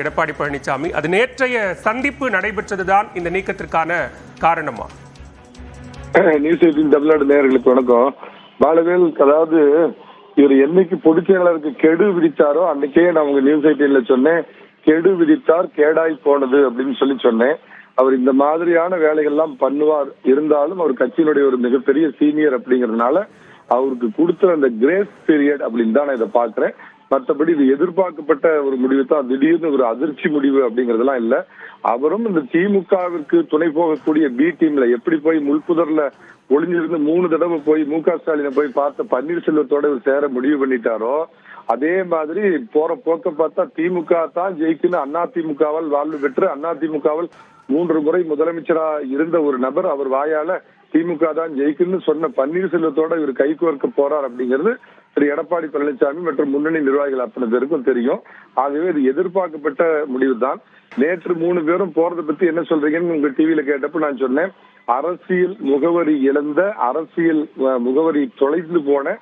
எடப்பாடி பழனிசாமி. அது நேற்றைய சந்திப்பு நடைபெற்றதுதான் இந்த நீக்கத்திற்கான காரணமா? நியூஸ் எயிட்டின் தமிழ்நாடு நேயர்களுக்கு வணக்கம். பாலவேல் அதாவது இவர் என்னைக்கு பொதுச் செயலாளருக்கு கெடு விதித்தாரோ அன்னைக்கே நான் உங்க நியூஸ் எயிட்டீன்ல சொன்னேன். கெடு விதித்தார் கேடாய் போனது அப்படின்னு சொல்லி சொன்னேன். அவர் இந்த மாதிரியான வேலைகள்லாம் பண்ணுவார் இருந்தாலும் அவர் கட்சியினுடைய ஒரு மிகப்பெரிய சீனியர் அப்படிங்கறதுனால அவருக்கு கொடுத்த அந்த கிரேஸ் பீரியட் அப்படின்னு தான் நான் இதை பாக்குறேன் மற்றபடி இது எதிர்பார்க்கப்பட்ட ஒரு முடிவு தான். திடீர்னு ஒரு அதிர்ச்சி முடிவு அப்படிங்கறதெல்லாம் இல்ல. அவரும் இந்த திமுகவிற்கு துணை போகக்கூடிய பி டீம்ல எப்படி போய் முள்புதர்ல ஒளிஞ்சிருந்து மூணு தடவை போய் மு க ஸ்டாலினை போய் பார்த்த பன்னீர்செல்வத்தோட சேர முடிவு பண்ணிட்டாரோ அதே மாதிரி போற போக்க பார்த்தா திமுக தான் ஜெயிக்குன்னு அண்ணா திமுகவால் வாழ்வு பெற்று அண்ணா திமுகவால் மூன்று முறை முதலமைச்சரா இருந்த ஒரு நபர் அவர் வாயால திமுக தான் ஜெயிக்குன்னு சொன்ன பன்னீர்செல்வத்தோட இவர் கைகோர்க்க போறார் அப்படிங்கிறது திரு எடப்பாடி பழனிசாமி மற்றும் முன்னணி நிர்வாகிகள் அத்தனை பேருக்கும் தெரியும். ஆகவே இது எதிர்பார்க்கப்பட்ட முடிவு தான் நேற்று மூணு பேரும் போறதை பத்தி என்ன சொல்றீங்கன்னு உங்க டிவியில கேட்டப்ப நான் சொன்னேன். அரசியல் முகவரி இழந்த அரசியல் முகவரி தொலைந்து போன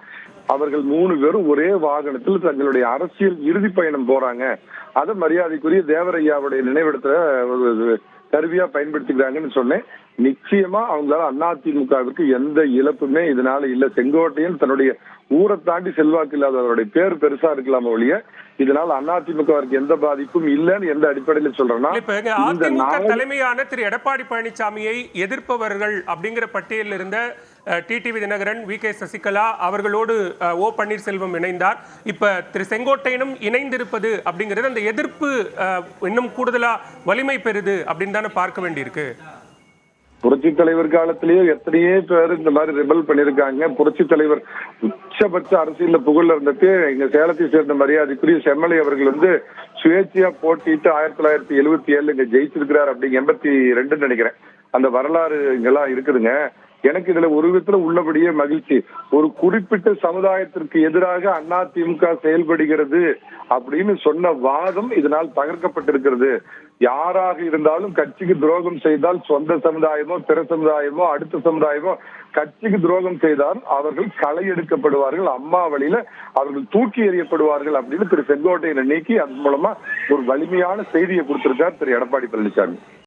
அவர்கள் மூணு பேரும் ஒரே வாகனத்தில் தங்களுடைய அரசியல் இறுதி பயணம் போறாங்க. அதை மரியாதைக்குரிய தேவரையாவுடைய நினைவிடத்துல கருவியா பயன்படுத்திக்கிறாங்கன்னு சொன்னேன். நிச்சயமா அவங்களால அதிமுகவிற்கு எந்த இழப்புமே இதனால இல்ல. செங்கோட்டையன் தன்னுடைய ஊரை தாண்டி செல்வாக்கு இல்லாதவருடைய பேர் பெருசா இருக்கலாம் ஒழிய இதனால அதிமுகவிற்கு எந்த பாதிப்பும் இல்லைன்னு எந்த அடிப்படையில சொல்றேன்னா அதிமுக தலைமையான திரு எடப்பாடி பழனிசாமியை எதிர்ப்பவர்கள் அப்படிங்கிற பட்டியலில் இருந்த TTV Dinakaran V K Sasikala அவர்களோடு அஹ், ஓ பன்னீர்செல்வம் இணைந்தார். இப்ப திரு செங்கோட்டையனும் இணைந்திருப்பது அப்படிங்கிறது அந்த எதிர்ப்பு அஹ், இன்னும் கூடுதலா வலிமை பெறுது அப்படின்னு தானே பார்க்க வேண்டியிருக்கு. புரட்சி தலைவர் காலத்திலேயே எத்தனையோ பேர் இந்த மாதிரி ரிபல் பண்ணிருக்காங்க புரட்சி தலைவர் உச்சபட்ச அரசியல்ல புகழ்ல இருந்துட்டு எங்க சேலத்தை சேர்ந்த மரியாதைக்குரிய செம்மலை அவர்கள் வந்து சுயேட்சையா போட்டிட்டு ஆயிரத்தி தொள்ளாயிரத்தி எழுபத்தி ஏழுல இங்க ஜெயிச்சிருக்கிறார் அப்படிங்க எண்பத்தி ரெண்டுன்னு நினைக்கிறேன். அந்த வரலாறு இங்கெல்லாம் இருக்குதுங்க. எனக்கு இதுல ஒரு விதத்துல உள்ளபடியே மகிழ்ச்சி. ஒரு குறிப்பிட்ட சமுதாயத்திற்கு எதிராக அண்ணா திமுக செயல்படுகிறது அப்படின்னு சொன்ன வாதம் இதனால் தகர்க்கப்பட்டிருக்கிறது. யாராக இருந்தாலும் கட்சிக்கு துரோகம் செய்தால் சொந்த சமுதாயமோ பிற சமுதாயமோ அடுத்த சமுதாயமோ கட்சிக்கு துரோகம் செய்தால் அவர்கள் களை எடுக்கப்படுவார்கள் அம்மா வழியில அவர்கள் தூக்கி எறியப்படுவார்கள் அப்படின்னு திரு செங்கோட்டையனை நீக்கி அதன் மூலமா ஒரு வலிமையான செய்தியை கொடுத்திருக்கார் திரு எடப்பாடி பழனிசாமி.